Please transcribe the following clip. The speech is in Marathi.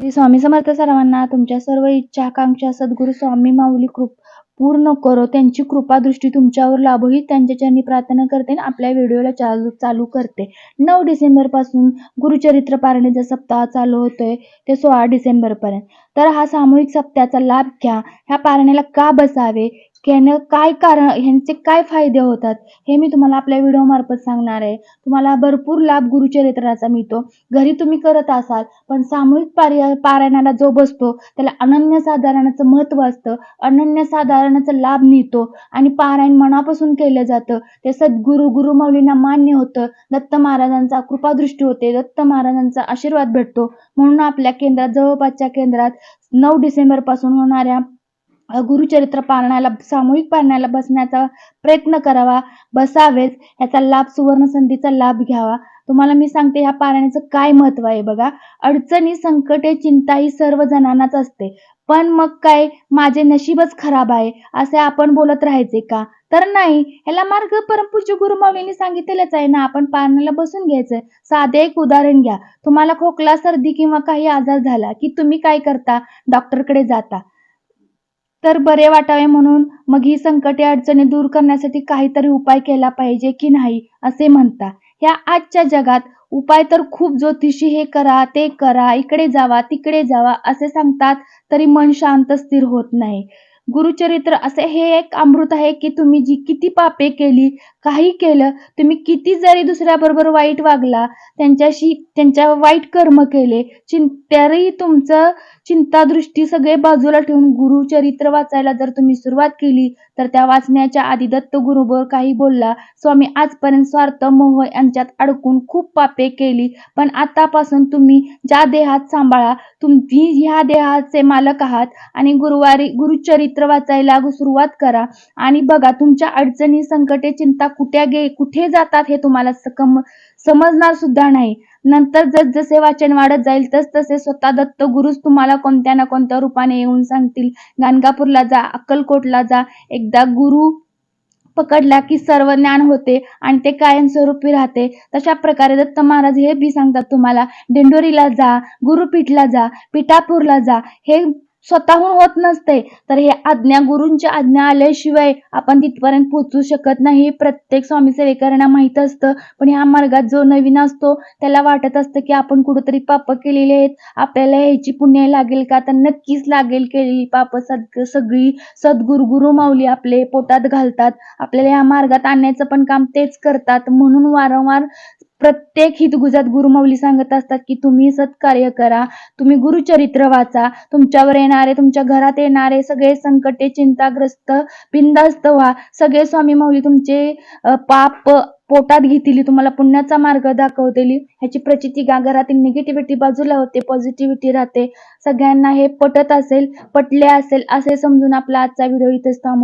श्री स्वामी समर्थ सर्वांना तुमच्या सर्व इच्छा आकांक्षा सद्गुरू स्वामी माऊली कृप पूर्ण करो. त्यांची कृपा दृष्टी तुमच्यावर लाभो ही त्यांच्या चरणी प्रार्थना करते आणि आपल्या व्हिडिओला चालू चालू करते. नऊ डिसेंबरपासून गुरुचरित्र पारणीचा सप्ताह चालू होतोय ते सोळा डिसेंबर पर्यंत. तर हा सामूहिक सप्त्याचा लाभ घ्या. ह्या पारणीला का बसावे? घेणं काय कारण ह्यांचे काय फायदे होतात हे मी तुम्हाला आपल्या व्हिडिओ मार्फत सांगणार आहे. तुम्हाला भरपूर लाभ गुरुचरित्राचा मिळतो. घरी तुम्ही करत असाल पण सामूहिक पार्य पारायणाला जो बसतो त्याला अनन्यसाधारणाचं महत्त्व असतं. अनन्यसाधारणाचा लाभ मिळतो आणि पारायण मनापासून केलं जातं. ते सद्गुरु गुरुमाऊलींना मान्य होतं. दत्त महाराजांचा कृपादृष्टी होते. दत्त महाराजांचा आशीर्वाद भेटतो. म्हणून आपल्या केंद्रात जवळपासच्या केंद्रात नऊ डिसेंबरपासून होणाऱ्या गुरुचरित्र पारण्याला सामूहिक पारण्याला बसण्याचा प्रयत्न करावा बसावेच याचा लाभ सुवर्ण संधीचा लाभ घ्यावा. तुम्हाला मी सांगते ह्या पारायणाचं काय महत्त्व आहे बघा. अडचणी संकटे चिंता ही सर्व जणांनाच असते. पण मग काय? माझे नशीबच खराब आहे असे आपण बोलत राहायचे का? तर नाही. ह्याला मार्ग परमपूज्य गुरुमाऊलींनी सांगितलेलंच आहे ना आपण पाळण्याला बसून घ्यायचं. साधे एक उदाहरण घ्या. तुम्हाला खोकला सर्दी किंवा काही आजार झाला की तुम्ही काय करता? डॉक्टरकडे जाता. तर बरे वाटावे म्हणून मग ही संकटे अडचणी दूर करण्यासाठी काहीतरी उपाय केला पाहिजे की नाही असे म्हणता. ह्या आजच्या जगात उपाय तर खूप ज्योतिषी हे करा ते करा इकडे जावा तिकडे जावा असे सांगतात तरी मन शांत स्थिर होत नाही. गुरुचरित्र असे हे एक अमृत आहे की तुम्ही जी किती पापे केली काही केलं तुम्ही किती जरी दुसऱ्याबरोबर वाईट वागला त्यांच्याशी त्यांच्या वाईट कर्म केले चिं तरी तुमचं चिंतादृष्टी सगळे बाजूला ठेवून गुरुचरित्र वाचायला जर तुम्ही सुरुवात केली तर त्या वाचण्याच्या आधी दत्त गुरुबरोबर काही बोलला स्वामी आजपर्यंत स्वार्थ मोह यांच्यात अडकून खूप पापे केली पण आतापासून तुम्ही ज्या देहात सांभाळा तुम्ही ह्या देहाचे मालक आहात आणि गुरुवारी गुरुचरित्र वाचायला सुरुवात करा आणि बघा तुमच्या अडचणी संकटे चिंता कुठे गे कुठे जातात हे तुम्हाला सकम समजणार सुद्धा नाही. नंतर जसजसे वाचन वाढत जाईल तस तसे स्वतः दत्त गुरुच तुम्हाला कोणत्या ना कोणत्या रूपाने येऊन सांगतील. गाणगापूरला जा अक्कलकोटला जा. एकदा गुरु पकडला की सर्व ज्ञान होते आणि ते कायमस्वरूपी राहते. तशा प्रकारे दत्त महाराज हे बी सांगतात तुम्हाला. दिंडोरीला जा गुरुपीठला जा पिठापूरला जा. हे स्वतःहून होत नसते. तर हे आज्ञा गुरूंची आज्ञा आल्याशिवाय आपण तिथपर्यंत पोहोचू शकत नाही. हे प्रत्येक स्वामी सेवेकरांना माहीत असतं. पण ह्या मार्गात जो नवीन असतो त्याला वाटत असतं की आपण कुठंतरी पाप केलेली आहेत. आपल्याला ह्याची पुण्य लागेल का? तर नक्कीच लागेल केलेली पाप. सद सगळी सद्गुरु गुरु माऊली आपले पोटात घालतात. आपल्याला ह्या मार्गात आणण्याचं पण काम तेच करतात. म्हणून वारंवार प्रत्येक हितगुजात गुरुमाऊली सांगत असतात की तुम्ही सत्कार्य करा तुम्ही गुरुचरित्र वाचा तुमच्यावर येणारे तुमच्या घरात येणारे सगळे संकटे चिंताग्रस्त बिंदास्त व्हा. सगळे स्वामी माऊली तुमचे पाप पोटात घेतील तुम्हाला पुण्याचा मार्ग दाखवतील. ह्याची प्रचिती गा घरातील निगेटिव्हिटी बाजूला होते पॉझिटिव्हिटी राहते. सगळ्यांना हे पटत असेल पटले असेल असे समजून आपला आजचा व्हिडिओ इथेच थांबवतो.